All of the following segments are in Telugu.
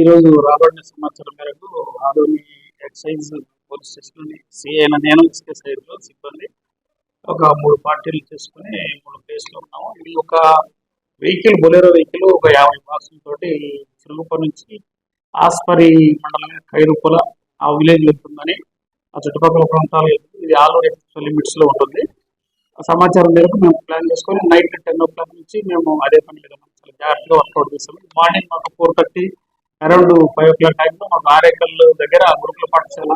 ఈరోజు రాబడిన సమాచారం మేరకు Adoni excise police station CI అయిన నేను ఇసుక సైడ్లో సిబ్బంది ఒక మూడు పార్టీలు చేసుకుని మూడు ప్లేస్లో ఉన్నాము. ఇది ఒక వెహికల్ బొలేరో వెహికల్ ఒక యాభై బాక్సుల తోటి చిరుగుప నుంచి ఆస్పరి మండలం కైరుపుల ఆ విలేజ్ వెళ్తుందని ఆ చుట్టుపక్కల ప్రాంతాలు ఇది ఆలూరు లిమిట్స్లో ఉంటుంది. ఆ సమాచారం మేరకు మేము ప్లాన్ చేసుకొని నైట్ టెన్ ఓ క్లాక్ నుంచి మేము అదే పని మీద చాలా జాగ్రత్తగా వర్కౌట్ చేస్తాం మార్నింగ్ మాకు four thirty around five o'clock టైంలో మాకు ఆరేకల్ దగ్గర గురుకుల పాఠశాల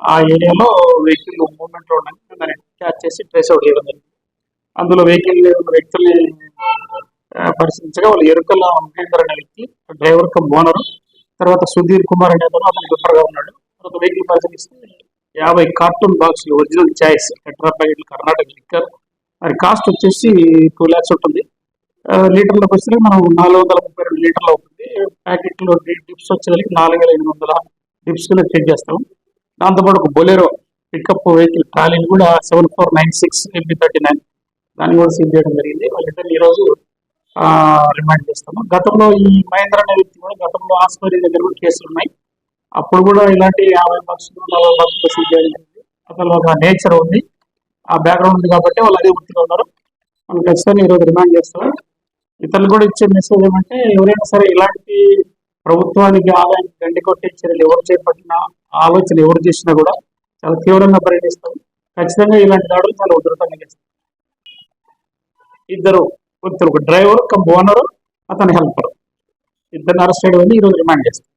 ఆ ఏరియాలో వెహికల్ మూవ్మెంట్లో ఉండగా దాన్ని క్యాచ్ చేసి ట్రేస్ అవుట్ చేయడం జరిగింది. అందులో వెహికల్ వ్యక్తుల్ని పరిశీలించగా వాళ్ళు ఎరుకల మహేందర్ అనే వ్యక్తి డ్రైవర్ కమ్ ఓనర్ తర్వాత సుధీర్ కుమార్ అనే అతను అతను గా ఉన్నాడు. తర్వాత వెహికల్ పరిశీలిస్తే యాభై cartoon box original choice tetra ప్యాకెట్లు కర్ణాటక లిక్కర్ మరి కాస్ట్ వచ్చేసి టూ ల్యాక్స్ ఉంటుంది. ఆ, లీటర్లకు వస్తే మనం నాలుగు వందల ముప్పై రెండు లీటర్లు ప్యాకెట్లో డిప్స్ వచ్చేసరికి నాలుగు వేల ఎనిమిది వందల డిప్స్ కింద చెక్ చేస్తాం. దాంతోపాటు ఒక బొలెరో పికప్ వెహికల్ ట్రాలీని కూడా seven four nine six MP thirty nine దాన్ని కూడా సీజ్ చేయడం జరిగింది. వాళ్ళిద్దరిని ఈరోజు రిమాండ్ చేస్తాము. గతంలో ఈ మహేంద్ర అనే వ్యక్తి కూడా గతంలో ఆస్పత్రి దగ్గర కూడా కేసులు ఉన్నాయి. అప్పుడు కూడా ఇలాంటి యాభై పర్సెంట్ నలభై సీజ్ చేయడం జరిగింది. అసలు ఒక నేచర్ ఉంది. ఆ బ్యాక్గ్రౌండ్ ఉంది కాబట్టి వాళ్ళు అదే వృత్తిలో ఉన్నారు. మనం ఖచ్చితంగా ఈరోజు రిమాండ్ చేస్తాము. ఇతరులు కూడా ఇచ్చే మెసేజ్ ఏమంటే ఎవరైనా సరే ఇలాంటి ప్రభుత్వానికి ఆదాయానికి గండి కొట్టే చర్యలు ఎవరు చేపట్టినా ఆలోచన ఎవరు చేసినా కూడా చాలా తీవ్రంగా పరిగణిస్తారు ఖచ్చితంగా ఇలాంటి దాడులు చాలా ఉధృతంగా ఇద్దరు వ్యక్తులు ఒక డ్రైవర్ కమ్ ఓనర్ అతని హెల్పర్. ఇద్దరిని అరెస్ట్ చేయడం ఈరోజు రిమాండ్ చేస్తాం.